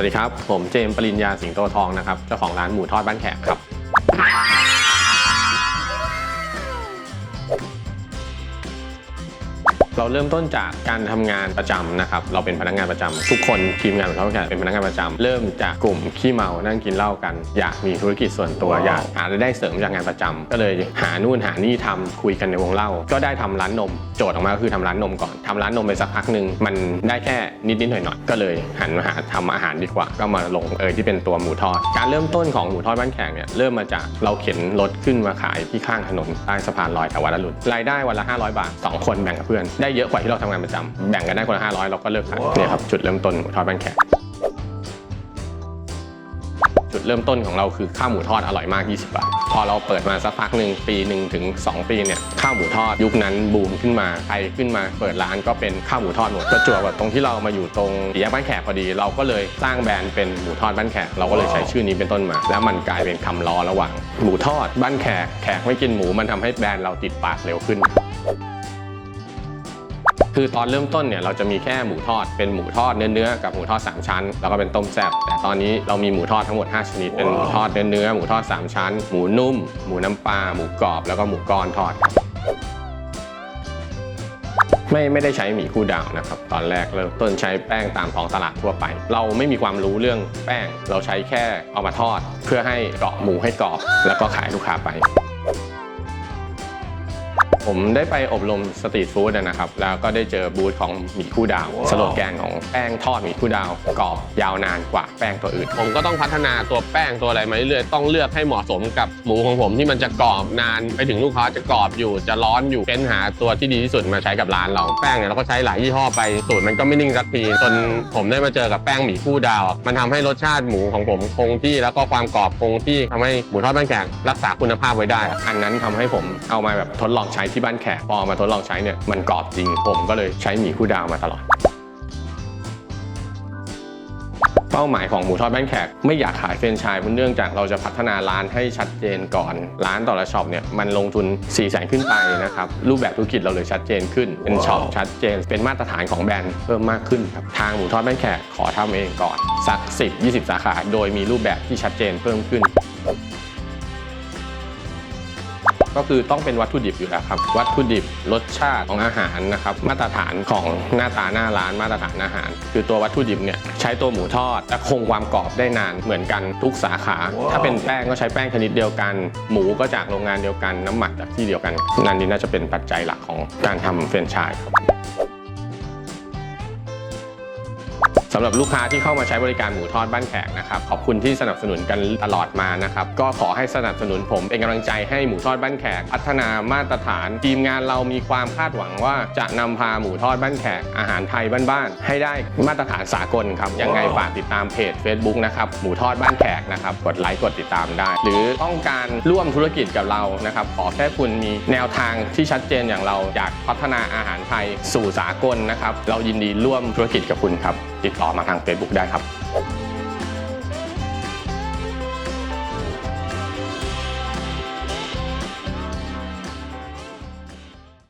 สวัสดีครับ ผมเจมส์ปริญญาสิงโตทองนะครับ เจ้าของร้านหมูทอดบ้านแขกครับ เราเริ่มต้นจากการทำงานประจำนะครับ เราเป็นพนักงานประจำทุกคนทีมงานของเราเป็นพนักงานประจำเริ่มจากกลุ่มขี้เมานั่งกินเหล้ากัน อยากมีธุรกิจส่วนตัวอยากหารายได้เสริมจากงานประจำก็เลยหานู่นหานี่ทำคุยกันในวงเล่า ก็ได้ทำร้านนม โจทย์ออกมาก็คือทำร้านนมก่อนทำร้านนมไปสักพักหนึ่งมันได้แค่นิดๆหน่อยๆก็เลยหันมาหาทำอาหารดีกว่า ก็มาลงเอยที่เป็นตัวหมูทอด การเริ่มต้นของหมูทอดบ้านแขกเนี่ยเริ่มมาจากเราเข็นรถขึ้นมาขายที่ข้างถนนใต้สะพานลอยแถววัดอรุณรายได้วันละ 500 บาท 2 คนแบ่งกับเพื่อนได้เยอะกว่าที่เราทำงานประจำแบ่งกันได้คนละ500 เราก็เลิกขายเนี่ยครับจุดเริ่มต้นหมูทอดบ้านแขกจุดเริ่มต้นของเราคือข้าวหมูทอดอร่อยมาก 20 บาท พอเราเปิดมาสักพักหนึ่งปีหนึ่งถึง 2 ปีเนี่ยข้าวหมูทอดยุคนั้นบูมขึ้นมาใครขึ้นมาเปิดร้านก็เป็นข้าวหมูทอดหมดประจวบกับตรงที่เรามาอยู่ตรงสี่แยกบ้านแขกพอดี เราก็เลยสร้างแบรนด์เป็นหมูทอดบ้านแขกเราก็เลยใช้ชื่อนี้เป็นต้นมา แล้วมันกลายเป็นคำล้อระหว่าง หมูทอดบ้านแขกแขกไม่กินหมูมันทำให้แบรนด์เราติดปากเร็วขึ้น คือตอนเริ่มต้นเนี่ยเราจะมีแค่หมูทอดเป็นหมูทอดเนื้อๆกับหมูทอด 3 ชั้น แล้วก็เป็นต้มแซ่บแต่ตอนนี้เรามีหมูทอดทั้งหมด 5 ชนิด เป็นหมูทอดเนื้อๆหมูทอด 3 ชั้น หมูนุ่ม หมูน้ำปลาหมูกรอบแล้วก็หมูก้อนทอดครับไม่ไม่ได้ใช้หมี่คู่ดาวนะครับ ตอนแรกเริ่มต้นใช้แป้งตามท้องตลาดทั่วไป เราไม่มีความรู้เรื่องแป้ง เราใช้แค่เอามาทอด เพื่อให้เกาะหมูให้กรอบ แล้วก็ขายลูกค้าไป ผมได้ไปอบรมสตรีทฟู้ดนะครับ แล้วก็ได้เจอบูธของหมี่คู่ดาว สโลแกนของแป้งทอดหมี่คู่ดาว กรอบยาวนานกว่าแป้งตัวอื่น ผมก็ต้องพัฒนาตัวแป้งตัวอะไรมาเรื่อยๆต้องเลือกให้เหมาะสมกับหมูของผมที่มันจะกรอบนานไปถึงลูกค้าจะกรอบอยู่จะร้อนอยู่เฟ้นหาตัวที่ดีที่สุดมาใช้กับร้านเราแป้งเนี่ยเราก็ใช้หลายยี่ห้อไปสูตรมันก็ไม่นิ่งสักทีจนผมได้มาเจอกับแป้งหมี่คู่ดาว มันทำให้รสชาติหมูของผมคงที่แล้วก็ความกรอบคงที่ทำให้หมูทอดบ้านแขกรักษาคุณภาพไว้ได้ อันนั้นทำให้ผมเอามาแบบทดลองใช้ที่บ้านแขกพอเอามาทดลองใช้เนี่ยมันกรอบจริง ผมก็เลยใช้หมี่คู่ดาวมาตลอด เป้าหมายของหมูทอดบ้านแขกไม่อยากขายเฟรนไชส์เพราะเนื่องจากเราจะพัฒนาร้านให้ชัดเจนก่อน ร้านแต่ละช็อปเนี่ยมันลงทุน4ี่แสนขึ้นไปนะครับรูปแบบธุรกิจเราเลยชัดเจนขึ้น เป็นช็อปชัดเจน เป็นมาตรฐานของแบรนด์เพิ่มมากขึ้นครับทางหมูทอดบ้านแขกขอทำเองก่อนสัก 10-20 สาขา โดยมีรูปแบบที่ชัดเจนเพิ่มขึ้น ก็คือต้องเป็นวัตถุดิบอยู่แล้วครับ วัตถุดิบรสชาติของอาหารนะครับ มาตรฐานของหน้าตาหน้าร้านมาตรฐานอาหาร คือตัววัตถุดิบเนี่ยใช้ตัวหมูทอดและคงความกรอบได้นานเหมือนกันทุกสาขา ถ้าเป็นแป้งก็ใช้แป้งชนิดเดียวกัน หมูก็จากโรงงานเดียวกันน้ำหมักจากที่เดียวกันนั่นนี่น่าจะเป็นปัจจัยหลักของการทำเฟรนไชส์ครับ สำหรับลูกค้าที่เข้ามาใช้บริการหมูทอดบ้านแขกนะครับขอบคุณที่สนับสนุนกันตลอดมานะครับก็ขอให้สนับสนุนผมเป็นกำลังใจให้หมูทอดบ้านแขก พัฒนามาตรฐาน ทีมงานเรามีความคาดหวังว่าจะนำพาหมูทอดบ้านแขกอาหารไทยบ้านๆให้ได้มาตรฐานสากลครับยังไงฝากติดตามเพจ Facebook นะครับหมูทอดบ้านแขกนะครับกดไลค์กดติดตามได้ หรือต้องการร่วมธุรกิจกับเรานะครับขอแค่คุณมีแนวทางที่ชัดเจนอย่างเราอยากพัฒนาอาหารไทยสู่สากลนะครับเรายินดีร่วมธุรกิจกับคุณครับติดต่อมาทาง Facebook ได้ครับ